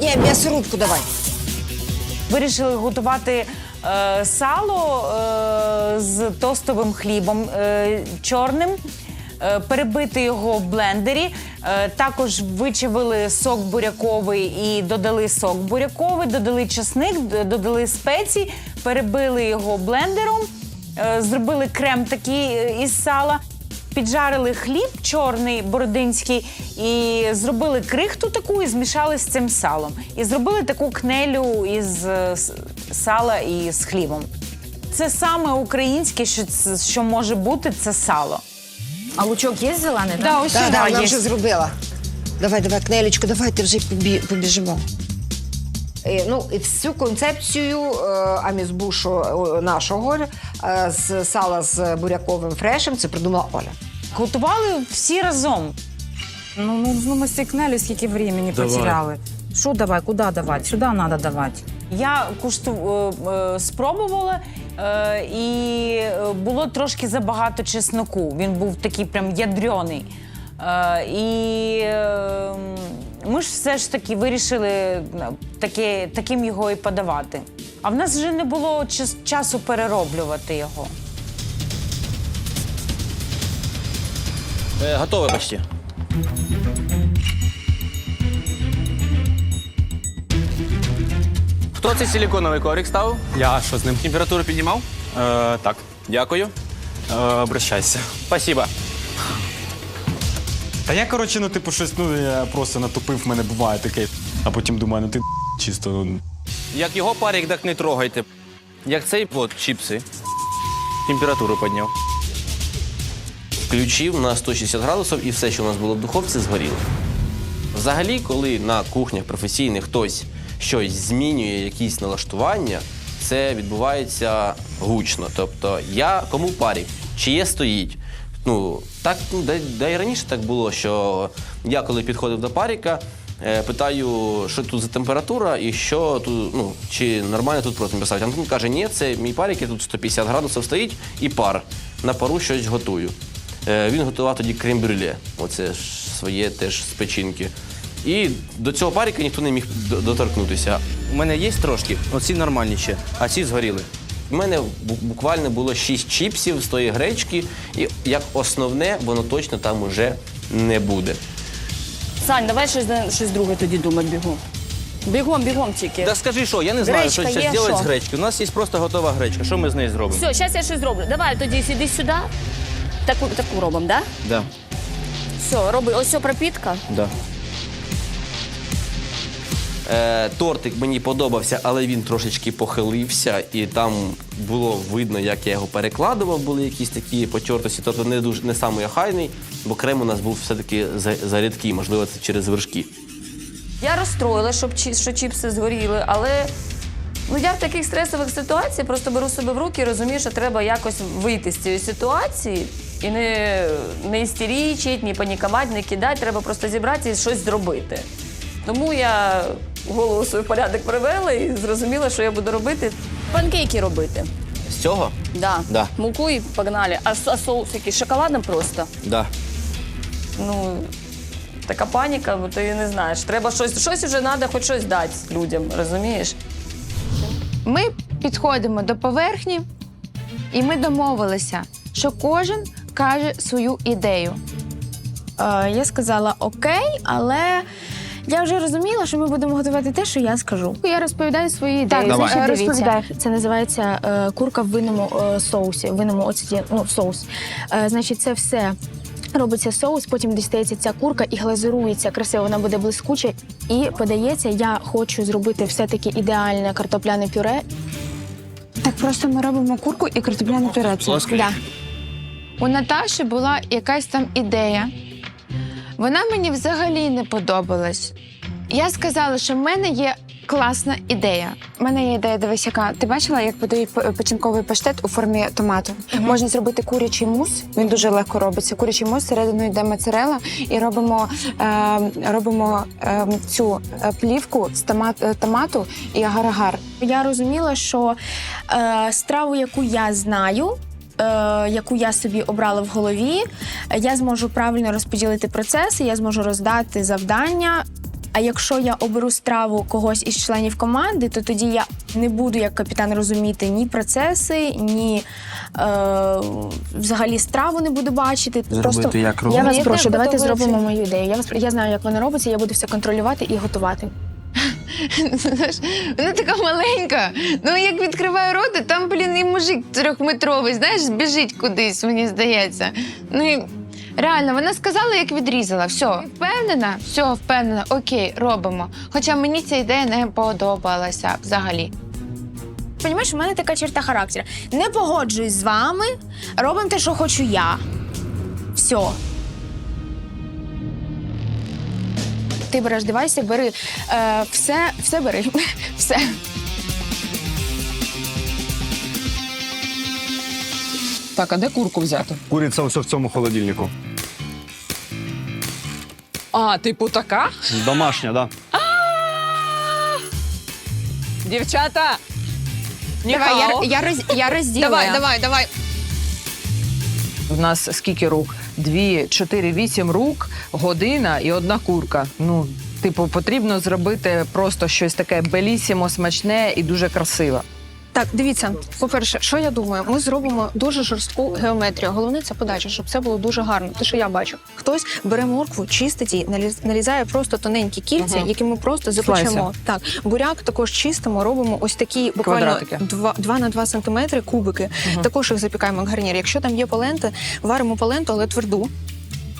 Ні, м'ясорубку давай. Вирішили готувати е, сало е, з тостовим хлібом е, чорним, е, перебити його в блендері. Е, також вичавили сок буряковий і додали сок буряковий, додали чесник, додали спеції, перебили його блендером, е, зробили крем такий е, із сала. Піджарили хліб чорний бородинський і зробили крихту таку і змішали з цим салом. І зробили таку кнелю із е, сала і з хлібом. Це саме українське, що, що може бути, це сало. А лучок є зелений? Да, ось Так, да, вона вже зробила. Давай, давай, кнелечку, давайте вже побі, побіжимо. Е, Ну, і всю концепцію е, амізбушу е, нашого е, з сала з буряковим фрешем це придумала Оля. Готували всі разом. Ну, ну, ну ми стікнели, скільки времени потеряли. Що давай, куди давати? Сюди треба давати. Я кушту е, е, спробувала, е, і е, було трошки забагато чесноку. Він був такий прям ядрьоний. Е, і е, ми ж все ж таки вирішили е, таке, таким його і подавати. А в нас вже не було час- часу перероблювати його. Е, готове почти. Хто цей силіконовий коврик ставив? Я що з ним? Температуру піднімав? Е, так, Дякую. е, обращайся. Спасибо. Та я, коротше, ну, типу, щось, ну, я просто натупив, в мене буває таке. А потім думаю, ну ти чисто. ну, Як його парік, так не трогайте. Як цей от чіпси. Температуру підняв. Включив на 160 градусів і все, що у нас було в духовці, згоріло. Взагалі, коли на кухнях професійних хтось щось змінює, якісь налаштування, це відбувається гучно. Тобто, я кому парік, чиє стоїть. Ну, так, ну, да, і раніше так було, що я коли підходив до паріка, е, питаю, що тут за температура і що тут, ну, чи нормально тут просто писати. Антон каже, ні, це мій парік, я тут 150 градусів стоїть і пар. На пару щось готую. Е, Він готував тоді крем-брюле, оце своє теж з печінки. І до цього паріка ніхто не міг доторкнутися. У мене є трошки, оці нормальні ще, а ці згоріли. У мене буквально було 6 чіпсів з тої гречки, і як основне, воно точно там уже не буде. Сань, давай щось, щось друге тоді думати бігом. Бігом, бігом тільки. Та скажи, що, я не знаю, Гречка що є, зробити з гречки. У нас є просто готова гречка. Що ми з нею зробимо? Все, зараз я щось зроблю. Давай тоді сиди сюди. Таку, таку робимо, да? Да, Все, роби. Ось все пропітка. да. Е, тортик мені подобався, але він трошечки похилився, і там було видно, як я його перекладував, були якісь такі потертості. Тобто не дуже не самий охайний, бо крем у нас був все-таки за- зарідкий, можливо, це через вершки. Я розстроїла, щоб що чіпси згоріли, але ну я в таких стресових ситуаціях просто беру себе в руки і розумію, що треба якось вийти з цієї ситуації і не, не істерічить, ні панікувати, не кидати. Треба просто зібратися і щось зробити. Тому я голову свій порядок привела і зрозуміла, що я буду робити. Панкейки робити. З цього? Да. Да. Муку і погнали. А, а соус який? Шоколадом просто. Да. Ну, така паніка, бо ти не знаєш. Треба щось, щось вже треба, хоч щось дати людям, розумієш? Ми підходимо до поверхні, і ми домовилися, що кожен каже свою ідею. Е, я сказала окей, але я вже розуміла, що ми будемо готувати те, що я скажу. Я розповідаю свої ідеї. Так, давай. Значить, Е, розповідаю. Це називається е, курка в винному е, соусі, в винному оцеті, ну, соус. Е, значить, це все. Робиться соус, потім дістається ця курка і глазурується красиво, вона буде блискуча і подається. Я хочу зробити все-таки ідеальне картопляне пюре. Так просто ми робимо курку і картопляне пюре. Це Да. У Наташі була якась там ідея. Вона мені взагалі не подобалась. Я сказала, що в мене є класна ідея. У мене є ідея, дивись, яка ти бачила, як подають печінковий паштет у формі томату. Можна зробити курячий мус. Він дуже легко робиться. Курячий мус всередину йде моцарела, і робимо, е, робимо е, цю плівку з томат, е, томату і агар-агар. Я розуміла, що е, страву, яку я знаю. Е, Яку я собі обрала в голові, я зможу правильно розподілити процеси, я зможу роздати завдання. А якщо я оберу страву когось із членів команди, то тоді я не буду як капітан розуміти ні процеси, ні е, взагалі страву не буду бачити. Зробити як я робити? вас прошу, давайте зробимо мою ідею. Я вас я знаю, як вона робиться. Я буду все контролювати і готувати. Вона така маленька. Ну як відкриває рота, там, блін, і мужик трьохметровий, знаєш, біжить кудись, мені здається. Ну і реально, вона сказала, як відрізала. Все, впевнена, все, впевнена, окей, робимо. Хоча мені ця ідея не подобалася взагалі. Понімаєш, у мене така черта характеру. Не погоджуюсь з вами, робимо те, що хочу я. Все. Ти береш девайси, бери е, все, все бери. все. Так, а де курку взяти? Куриця ось в цьому холодильнику. А, типу така? Домашня, да. Дівчата! Давай, я, я, роз, я розділила. Давай, давай, давай. У нас скільки рук? Дві, чотири, вісім рук, година і одна курка. Ну, типу, потрібно зробити просто щось таке белісімо, смачне і дуже красиве. Так, дивіться, по-перше, що я думаю, ми зробимо дуже жорстку геометрію. Головне це подача, щоб це було дуже гарно. Те, що я бачу. Хтось бере моркву, чистить її, наліз- нарізає просто тоненькі кільця, які ми просто запечемо. Слайси. Так, буряк також чистимо, робимо ось такі буквально Квадратики. 2, 2 на 2 сантиметри кубики. Також їх запікаємо як гарнір. Якщо там є полента, варимо поленту, але тверду.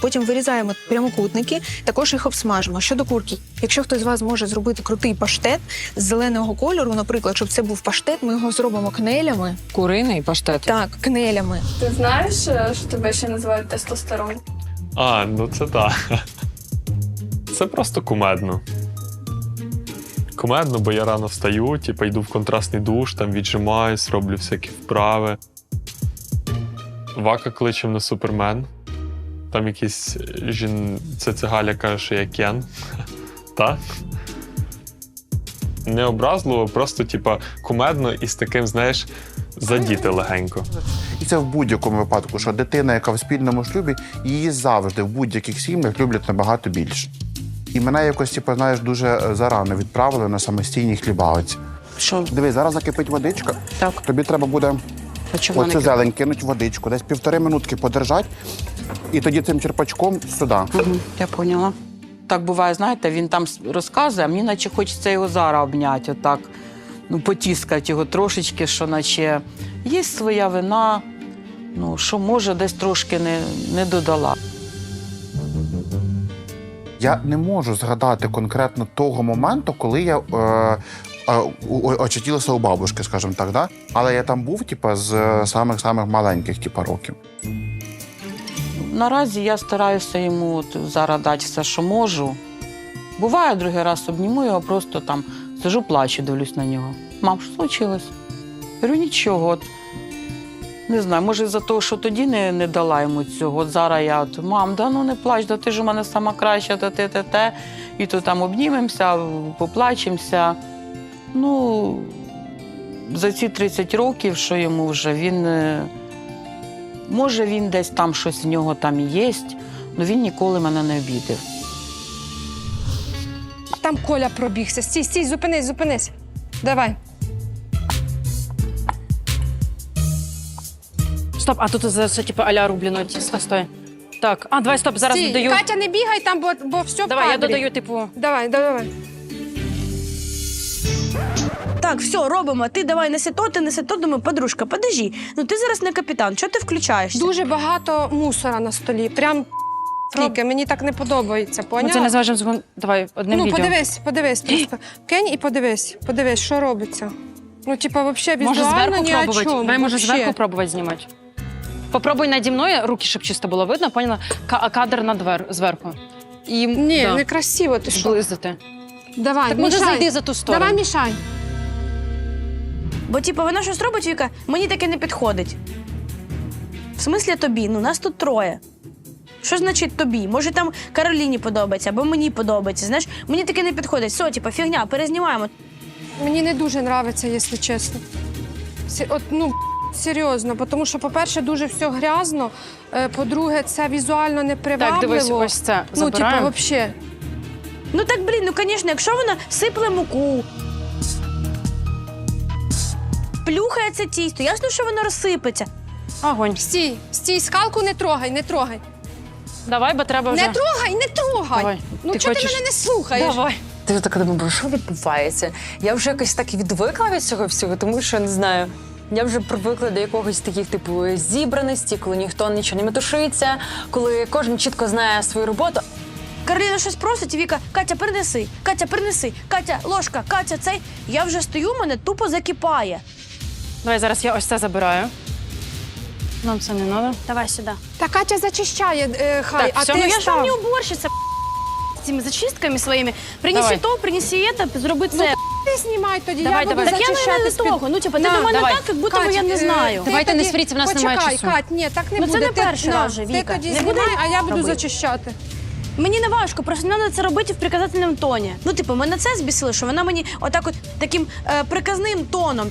Потім вирізаємо прямокутники, також їх обсмажимо. Щодо курки, якщо хтось з вас може зробити крутий паштет з зеленого кольору, наприклад, щоб це був паштет, ми його зробимо кнелями. Куриний паштет. Так, кнелями. Ти знаєш, е, що тебе ще називають тестостерон? А, ну це так. Це просто кумедно. Кумедно, бо я рано встаю, типу, йду в контрастний душ, там віджимаюсь, роблю всякі вправи. Вака кличе мене супермен. Там якийсь жін... це цигаля каже, що я Кен. Так? Не образливо, просто, типа, кумедно і з таким, знаєш, задіти легенько. І це в будь-якому випадку, що дитина, яка в спільному шлюбі, її завжди в будь-яких сім'ях люблять набагато більше. І мене якось, типу, знаєш, дуже е, зарано відправили на самостійній хлібалиці. Що? Дивись, зараз закипить водичка. Так. Тобі треба буде А чому оцю зелень кинуть в водичку, десь півтори минутки подержати, і тоді цим черпачком сюди. Я поняла. Так буває, знаєте, він там розказує, а мені наче хочеться його зараз обняти, отак, ну, потіскати його трошечки, що наче є своя вина, ну, що може десь трошки не, не додала. Я не можу згадати конкретно того моменту, коли я е, е, у- очутилася у бабушки, скажімо так, да? але я там був, типу, з самих-самих маленьких, типу, років. Наразі я стараюся йому от зараз дати все, що можу. Буває, другий раз обніму його, просто там сижу, плачу, дивлюсь на нього. Мам, що случилось? Я говорю, нічого. От, не знаю, може, за того, що тоді не, не дала йому цього. От зараз я от, мам, да ну не плач, да ти ж у мене сама краща, та те, те, те. І то там обнімемося, поплачемося. Ну, за ці 30 років, що йому вже він. Може, він десь там щось в нього там є, але він ніколи мене не обідав. Там Коля пробігся. Стій, стій, зупинись, зупинись. Давай. Стоп, а тут це, це типу аля рублено. Стой, стой. Так, а давай стоп, зараз Стій. додаю. Катя, не бігай там, бо, бо все в Давай, я кадрі. додаю, типу. Давай, давай. Так, все, робимо. Ти давай неси то, ти неси то. Думаю, подружка, подожди. Ну ти зараз не капітан. Чого ти включаєшся? Дуже багато мусора на столі. Прям скільки. Мені так не подобається, поняла? це не зважимо згон. Давай одним ну, відео. подивись, подивись просто. Кинь і подивись, подивись, що робиться. Ну, типа, взагалі Може візуально зверху ні о пробувати. чому. Давай, може, вообще. зверху пробувати знімати. Попробуй наді мною, руки, щоб чисто було видно, поняла? Ка- а кадр на двер зверху. І Ні, да, некрасиво, ти що? зблизити. Давай, Так може мішай. зайди за ту сторону. Давай мішай. Бо, типу, вона щось робить, Віка, мені таке не підходить. В смислі тобі? Ну, нас тут троє. Що значить тобі? Може там Кароліні подобається, або мені подобається. Знаєш, мені таке не підходить. Все, типу, фігня, перезнімаємо. Мені не дуже подобається, якщо чесно. Сі- От, ну, серйозно, тому що, по-перше, дуже все грязно. е, По-друге, це візуально непривабливо. Так, дивись, ось це Ну, типу, забираємо. взагалі. Ну так, блін, ну звісно, якщо вона сипле муку, плюхається тісто, ясно, що воно розсипеться. Огонь. Стій, стій, скалку не трогай, не трогай. Давай, бо треба вже. Не трогай, не трогай. Давай. Ну Ти чого ти хочеш? мене не слухаєш? Давай. Ти вже така думаю, що відбувається? Я вже якось так і відвикла від цього всього, тому що не знаю. Я вже привикла до якогось таких типу зібраності, коли ніхто нічого не метушиться, коли кожен чітко знає свою роботу. Кароліна щось просить, і Віка, Катя, принеси, Катя, принеси, Катя, ложка, Катя, цей. Я вже стою, мене тупо закипає. Давай зараз я ось це забираю. Нам це не треба. Давай сюди. Та Катя зачищає, е, хай, Так, а все, ти Ну я ж став. вам не уборщиця з цими зачистками своїми. Принеси Давай. то, принеси це, зроби це. Ти знімай тоді, Давай, я буду давай. так я зачищати не, з-під- того. Ну, типу, ти На, до мене давай. так, як будто би я не е, знаю. ти Давайте не тоді- сваріться, в нас немає Почекай, часу. Кать, ні, так не Ну, це буде. не Ти- перший на, раз же, Ти тоді Не знімай, а я буду робити. зачищати. Мені не важко, просто треба це робити в приказательному тоні. Ну, типу, мене це збісило, що вона мені отак от таким е, приказним тоном.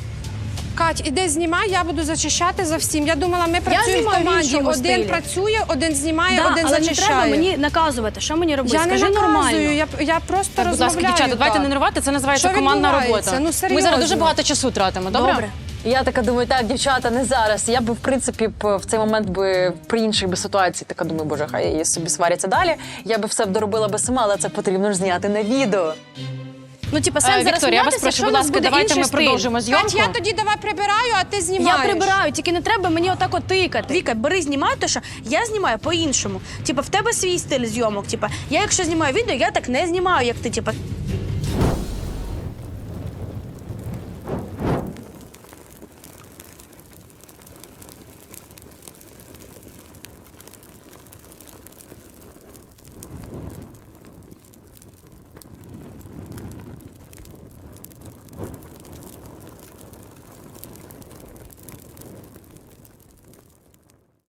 Кать, іди знімай, я буду зачищати за всім. Я думала, ми працюємо в знімаю в команді. іншому Один стилі. працює, один знімає, Да, один але не зачищає. треба мені наказувати, що мені робити. я не Скажи наказую, нормально. я, я просто Так, будь ласка, дівчата, давайте так. не нервувати, це називається Що командна відбувається? робота. Ну, Ми серйозно. зараз дуже багато часу тратимо, добре? Добре. Я така думаю, так, дівчата, не зараз. Я би, в принципі, б в цей момент би при іншій би ситуації така думаю, боже, хай її собі сваряться далі. Я би все б доробила би сама, але це потрібно ж зняти на відео. Ну, типа, сам сенс зараз Вікторія, я вас прошу, якщо будь нас ласка, буде давайте інший ми стиль. продовжимо зйомку. Кать, я тоді давай прибираю, а ти Я знімаєш. прибираю, тільки не треба мені отак от тикати. Віка, бери, знімай, то що я знімаю по-іншому. Типа, в тебе свій стиль зйомок. Типа, я якщо знімаю відео, я так не знімаю, як ти. Типа,